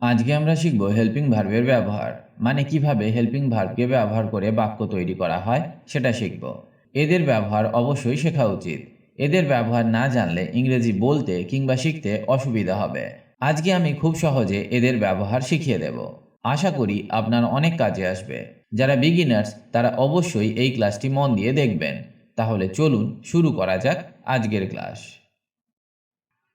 আজকে আমরা শিখব হেল্পিং ভার্বের ব্যবহার। মানে কীভাবে হেল্পিং ভার্বকে ব্যবহার করে বাক্য তৈরি করা হয়, সেটা শিখব। এদের ব্যবহার অবশ্যই শেখা উচিত। এদের ব্যবহার না জানলে ইংরেজি বলতে কিংবা শিখতে অসুবিধা হবে। আজকে আমি খুব সহজে এদের ব্যবহার শিখিয়ে দেব। আশা করি আপনার অনেক কাজে আসবে। যারা বিগিনার্স তারা অবশ্যই এই ক্লাসটি মন দিয়ে দেখবেন। তাহলে চলুন শুরু করা যাক আজকের ক্লাস।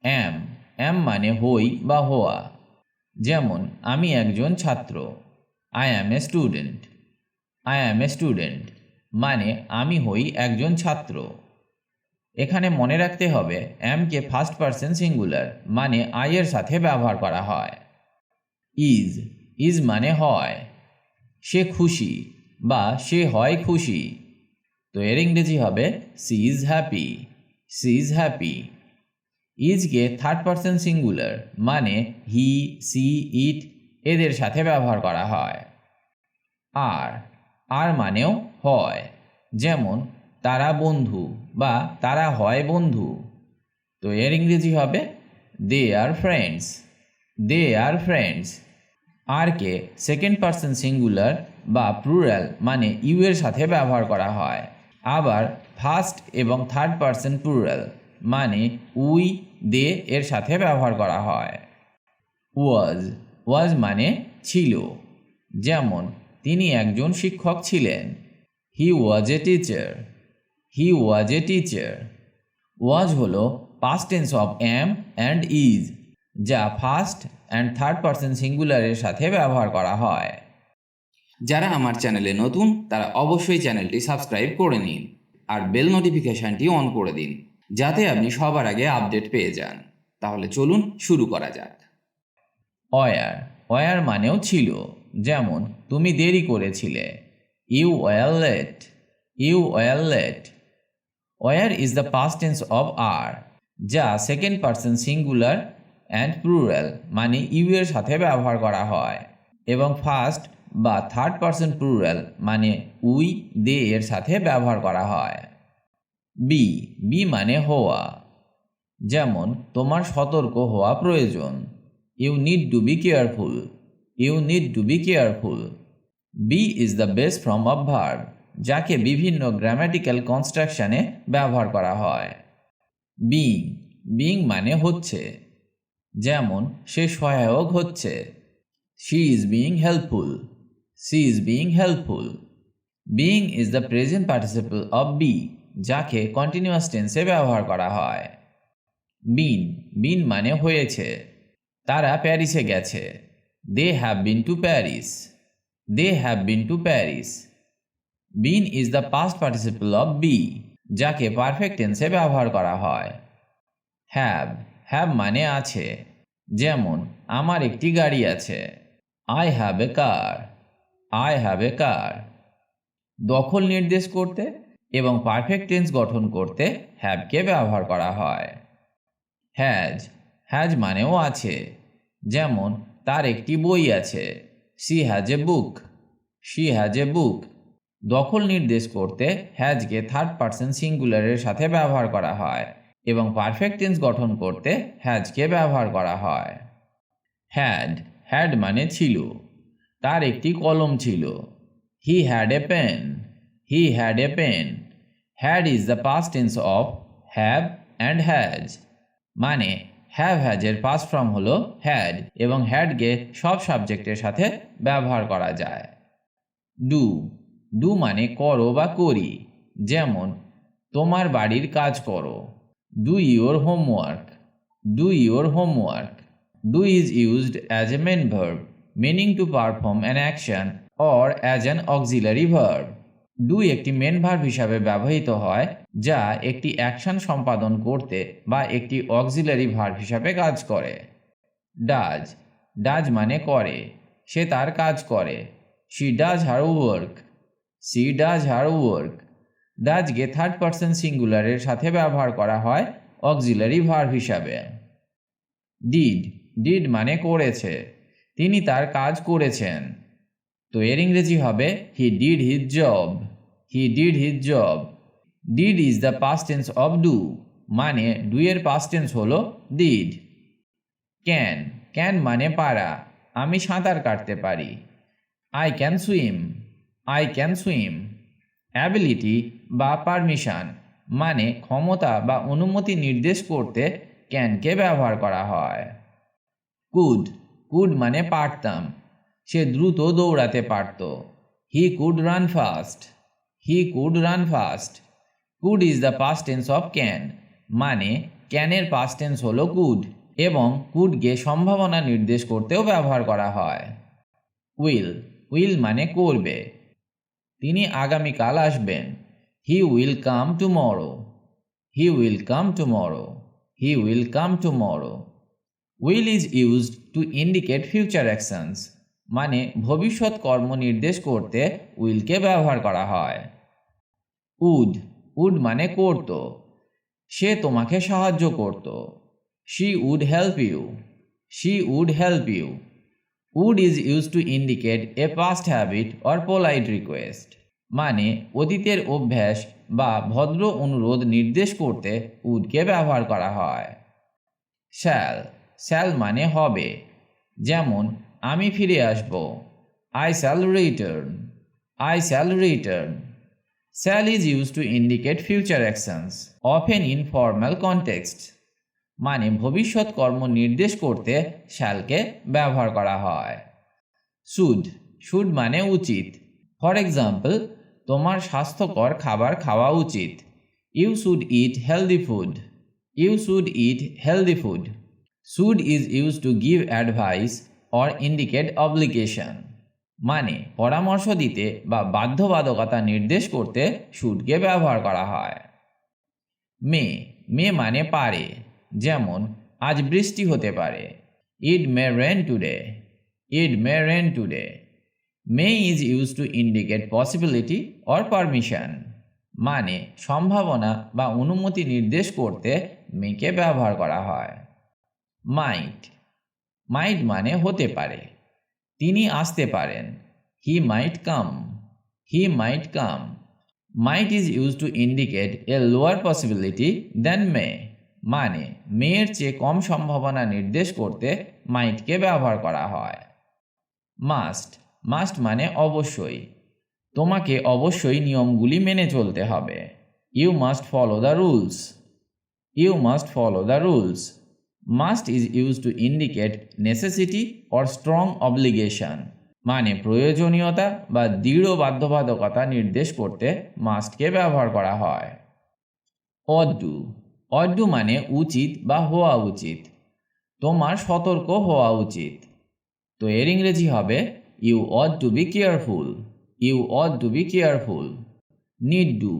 অ্যাম অ্যাম মানে হই বা হওয়া। যেমন, আমি একজন ছাত্র। I am a student I am a student মানে আমি হই একজন ছাত্র। এখানে মনে রাখতে হবে অ্যামকে ফার্স্ট পারসন সিঙ্গুলার মানে আই এর সাথে ব্যবহার করা হয়। ইজ ইজ মানে হয়। সে খুশি বা সে হয় খুশি। তো এর ইংরেজি হবে she is happy she is happy ইজকে third person singular মানে হি সি ইট এদের সাথে ব্যবহার করা হয়। আর আর মানেও হয়, যেমন তারা বন্ধু বা তারা হয় বন্ধু। তো এর ইংরেজি হবে they are friends they are friends আরকে second person singular বা প্লুরাল মানে ইউ এর সাথে ব্যবহার করা হয়। আবার ফার্স্ট এবং থার্ড পারসন প্লুরাল মানে উই দে এর সাথে ব্যবহার করা হয়। ওয়াজ ওয়াজ মানে ছিল। যেমন, তিনি একজন শিক্ষক ছিলেন। হি ওয়াজ a teacher he was A teacher was হল past tense of am and is যা ফার্স্ট অ্যান্ড থার্ড পারসন সিঙ্গুলারের সাথে ব্যবহার করা হয়। যারা আমার চ্যানেলে নতুন, তারা অবশ্যই চ্যানেলটি সাবস্ক্রাইব করে নিন। আর বেল নোটিফিকেশানটি অন করে দিন। যাতে আপনি সবার আগে আপডেট পেয়ে যান। তাহলে চলুন শুরু করা যাক। অয়ার অয়ার মানেও ছিল, যেমন, তুমি দেরি করেছিলে। You were late you were late were is the past tense of are যা second person singular and plural মানে ইউ এর সাথে ব্যবহার করা হয়। এবং ফার্স্ট বা থার্ড পারসন প্লুরাল মানে উই দে এর সাথে ব্যবহার করা হয়। বি বি মানে হওয়া। যেমন, তোমার সতর্ক হওয়া প্রয়োজন। You need to be careful you need to be careful be is the best from of verb যাকে বিভিন্ন গ্রামাটিক্যাল কনস্ট্রাকশনে ব্যবহার করা হয়। বিং বিং মানে হচ্ছে। যেমন, সে সহায়ক হচ্ছে। She is being helpful she is being helpful being is the present participle of be যাকে কন্টিনিউয়াস টেন্সে ব্যবহার করা হয়। বিন বিন মানে হয়েছে। তারা প্যারিসে গেছে। They have been to Paris they have been to Paris been is the past participle of be যাকে পারফেক্ট টেন্সে ব্যবহার করা হয়। হ্যাভ হ্যাভ মানে আছে। যেমন, আমার একটি গাড়ি আছে। I have a car I have a car দখল নির্দেশ করতে এবং পারফেক্ট টেন্স গঠন করতে হ্যাভকে ব্যবহার করা হয়। হ্যাজ হ্যাজ মানেও আছে। যেমন, তার একটি বই আছে। She has a book she has a book দখল নির্দেশ করতে হ্যাজকে থার্ড পারসন সিঙ্গুলারের সাথে ব্যবহার করা হয় এবং পারফেক্ট টেন্স গঠন করতে হ্যাজকে ব্যবহার করা হয়। হ্যাড হ্যাড মানে ছিল। তার একটি কলম ছিল। He had a pen he had a pen had is the past tense of have and has মানে হ্যাভ হ্যাজের পাস্ট ফর্ম হলো হ্যাড এবং হ্যাডকে সব সাবজেক্টের সাথে ব্যবহার করা যায়। ডু ডু মানে করো বা করি। যেমন, তোমার বাড়ির কাজ করো। Do your homework do your homework do is used as a main verb meaning to perform an action or as an auxiliary verb do একটি মেন ভার্ব হিসাবে ব্যবহৃত হয়, যা একটি অ্যাকশন সম্পাদন করতে বা একটি অক্সিলারি ভার্ব হিসাবে কাজ করে। ডাজ ডাজ মানে করে, সে তার কাজ করে। She does her work she does her work ডাজকে third person সিঙ্গুলারের সাথে ব্যবহার করা হয় অক্সিলারি ভার্ব হিসাবে। ডিড ডিড মানে করেছে, তিনি তার কাজ করেছেন। তো এর ইংরেজি হবে he did his job he did his job did is the past tense of do মানে ডু এর পাস্ট টেন্স হলো ডিড ক্যান ক্যান মানে পারা। আমি সাঁতার কাটতে পারি। I can swim I can swim ability বা পারমিশন মানে ক্ষমতা বা অনুমতি নির্দেশ করতে ক্যানকে ব্যবহার করা হয়। কুড কুড মানে পারতাম। সে দ্রুত দৌড়াতে পারত। He could run fast he could run fast could is the past tense of can মানে ক্যানের পাস্ট টেন্স হলো কুড এবং কুডকে সম্ভাবনা নির্দেশ করতেও ব্যবহার করা হয়। উইল উইল মানে করবে। তিনি আগামীকাল আসবেন। He will come tomorrow he will come tomorrow he will come tomorrow will is used to indicate future actions মানে ভবিষ্যৎ কর্ম নির্দেশ করতে উইলকে ব্যবহার করা হয়। উড উড মানে করত। সে তোমাকে সাহায্য করত। She would help you. She would help you. Would is use to indicate a past habit or polite request. মানে অতীতের অভ্যাস বা ভদ্র অনুরোধ নির্দেশ করতে উডকে ব্যবহার করা হয়। শ্যাল শ্যাল মানে হবে। যেমন আমি ফিরে আসব। I shall return I shall return shall is use to indicate future actions often in formal context মানে ভবিষ্যৎ কর্ম নির্দেশ করতে শ্যালকে ব্যবহার করা হয়। শুড শুড মানে উচিত। ফর এক্সাম্পল তোমার স্বাস্থ্যকর খাবার খাওয়া উচিত। You should eat healthy food you should eat healthy food should is use to give advice or indicate obligation মানে পরামর্শ দিতে বা বাধ্যবাধকতা নির্দেশ করতে শুডকে ব্যবহার করা হয়। মে মে মানে পারে, যেমন, আজ বৃষ্টি হতে পারে it may rain today it may rain today may is use to indicate possibility or permission মানে সম্ভাবনা বা অনুমতি নির্দেশ করতে মেকে ব্যবহার করা হয়। মাইট মাইট মানে হতে পারে। তিনি আসতে পারেন। He might come he might come might is use to indicate a lower possibility than may মানে মেয়ের চেয়ে কম সম্ভাবনা নির্দেশ করতে মাইটকে ব্যবহার করা হয়। মাস্ট মাস্ট মানে অবশ্যই। তোমাকে অবশ্যই নিয়মগুলি মেনে চলতে হবে। You must follow the rules you must follow the rules must is use to indicate necessity or strong obligation মানে প্রয়োজনীয়তা বা দৃঢ় বাধ্যবাধকতা নির্দেশ করতে মাস্টকে ব্যবহার করা হয়। অড্ডু। অড্ডু মানে উচিত বা হওয়া উচিত। তোমার সতর্ক হওয়া উচিত। তো এর ইংরেজি হবে you ought to be careful you ought to be careful need to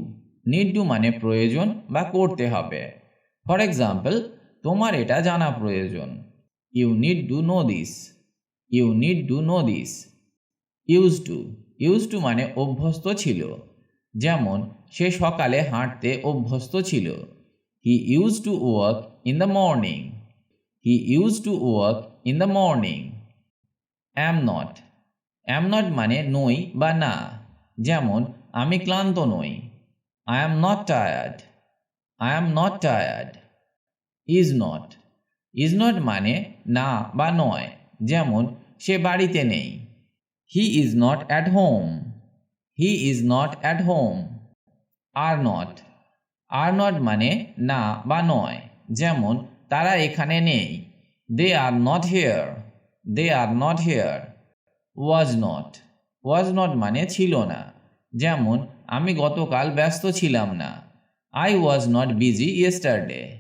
need to মানে প্রয়োজন বা করতে হবে। ফর এক্সাম্পল তোমার এটা জানা প্রয়োজন। You need to know this you need to know this use to use to মানে অভ্যস্ত ছিল। যেমন, সে সকালে হাঁটতে অভ্যস্ত ছিল। He use to work in the morning he use to work in the morning am not am not মানে নই বা না। যেমন, আমি ক্লান্ত নই। I am not tired I am not tired is not is not মানে না বা নয়, যেমন সে বাড়িতে নেই। He is not at home he is not at home are not are not মানে না বা নয়, যেমন তারা এখানে নেই। They are not here they are not here was not was not মানে ছিল না। যেমন, আমি গতকাল ব্যস্ত ছিলাম না। I was not busy yesterday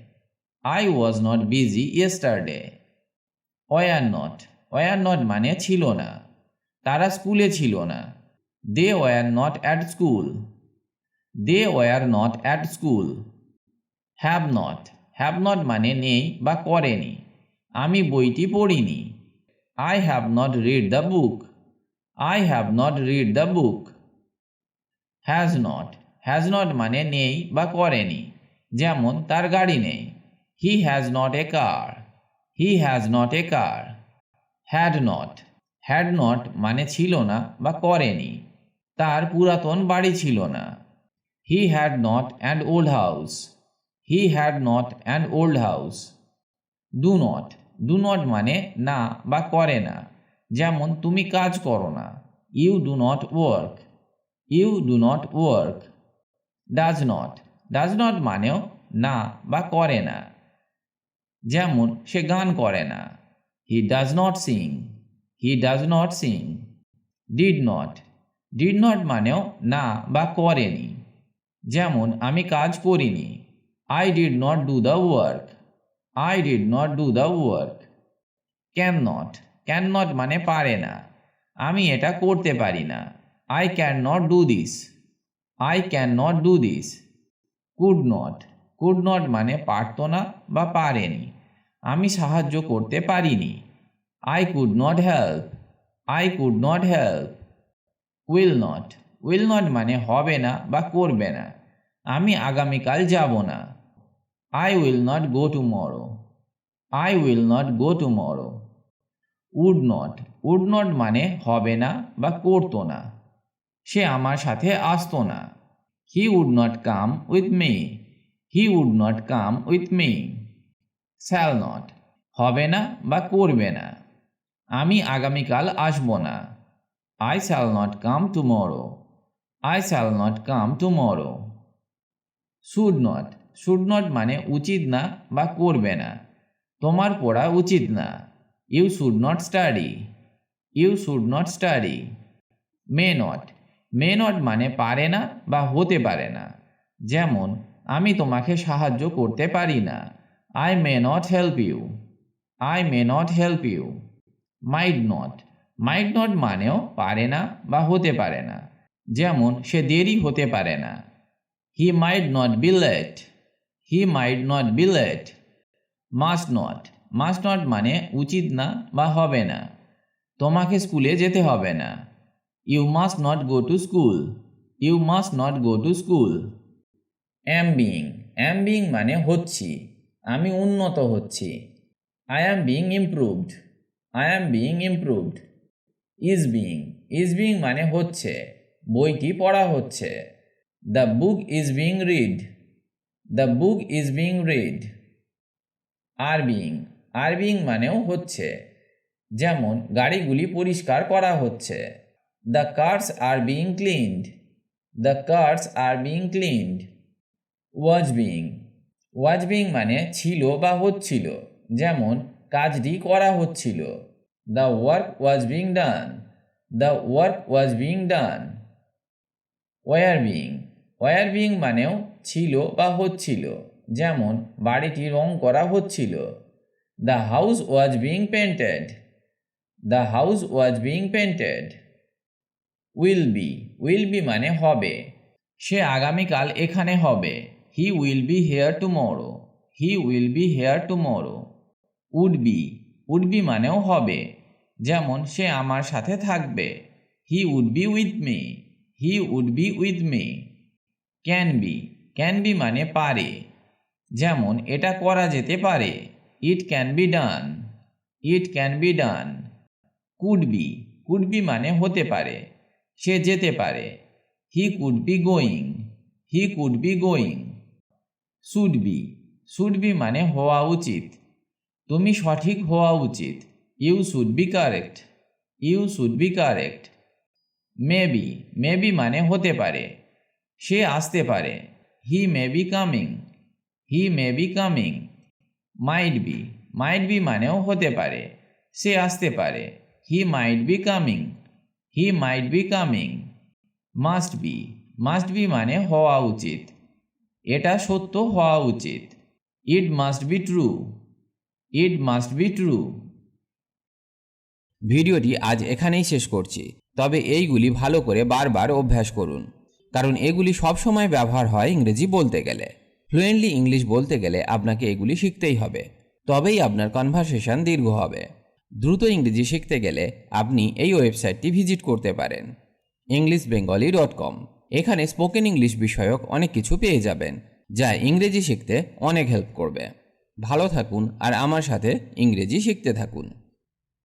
I was not busy yesterday were not were not মানে ছিল না। তারা স্কুলে ছিল না। They were not at school they were not at school have not have not মানে নেই বা করেনি। আমি বইটি পড়িনি। I have not read the book I have not read the book has not has not মানে নেই বা করেনি। যেমন তার গাড়ি নেই। He has not a car he has not a car had not had not মানে ছিল না বা করেনি। তার পুরাতন বাড়ি ছিল না। He had not and old house he had not and old house do not do not মানে না বা করে না। যেমন তুমি কাজ করো না। You do not work you do not work does not does not মানেও না বা করে না। যেমন সে গান করে না। He does not sing he does not sing did not did not মানেও না বা করেনি। যেমন আমি কাজ করিনি। I did not do the work I did not do the work can not can not মানে পারে না। আমি এটা করতে পারি না। I can not do this I can not do this could not could not মানে পারতো না বা পারেনি। আমি সাহায্য করতে পারিনি। I could not help I could not help will not will not মানে হবে না বা করবে না। আমি আগামীকাল যাব না। I will not go to tomorrow I will not go tomorrow would not would not মানে হবে না বা করতো না। সে আমার সাথে আসতো না। He would not come with me he would not come with me shall not হবে না বা করবে না। আমি আগামীকাল আসব না। I shall not come tomorrow I shall not come tomorrow should not should not মানে উচিত না বা করবে না। তোমার পড়া উচিত না। You should not study you should not study may not may not মানে পারে না বা হতে পারে না। যেমন আমি তোমাকে সাহায্য করতে পারি না। I may not help you I may not help you might not might not মানেও পারে না বা হতে পারে না। যেমন, সে দেরি হতে পারে না। He might not be late he might not be late must not must not মানে উচিত না বা হবে না। তোমাকে স্কুলে যেতে হবে না। You must not go to school you must not go to school am being am being মানে হচ্ছি। আমি উন্নত হচ্ছি। I am being improved I am being improved is being is being মানে হচ্ছে। বইটি পড়া হচ্ছে। The book is being read the book is being read are being are being মানেও হচ্ছে। যেমন গাড়িগুলি পরিষ্কার করা হচ্ছে। The cars are being cleaned the cars are being cleaned was being was being মানে ছিল বা হচ্ছিল, যেমন কাজটি করা হচ্ছিল। The work was being done the work was being done were being were being মানেও ছিল বা হচ্ছিল, যেমন বাড়িটি রং করা হচ্ছিল। The house was being painted the house was being painted will be will be মানে হবে। সে আগামীকাল এখানে হবে। He will be here tomorrow he will be here tomorrow would be would be মানেও হবে। যেমন, সে আমার সাথে থাকবে। He would be with me he would be with me can be can be মানে পারে। যেমন, এটা করা যেতে পারে। It can be done it can be done could be could be মানে হতে পারে। সে যেতে পারে। He could be going he could be going should be should be মানে হওয়া উচিত। তুমি সঠিক হওয়া উচিত। You should be correct you should be correct maybe maybe মানে হতে পারে। সে আসতে পারে। He may be coming he may be coming might be might be মানেও হতে পারে। সে আসতে পারে। He might be coming he might be coming must be must be মানে হওয়া উচিত। এটা সত্য হওয়া উচিত। It must be true it must be true ভিডিওটি আজ এখানেই শেষ করছি। তবে এইগুলি ভালো করে বারবার অভ্যাস করুন। কারণ এগুলি সবসময় ব্যবহার হয় ইংরেজি বলতে গেলে। ফ্লুয়েন্টলি ইংলিশ বলতে গেলে আপনাকে এগুলি শিখতেই হবে। তবেই আপনার কনভারসেশন দীর্ঘ হবে। দ্রুত ইংরেজি শিখতে গেলে আপনি এই ওয়েবসাইটটি ভিজিট করতে পারেন। ইংলিশ বেঙ্গলি ডট কম এখানে স্পোকেন ইংলিশ বিষয়ক অনেক কিছু পেয়ে যাবেন, যা ইংরেজি শিখতে অনেক হেল্প করবে। ভালো থাকুন আর আমার সাথে ইংরেজি শিখতে থাকুন।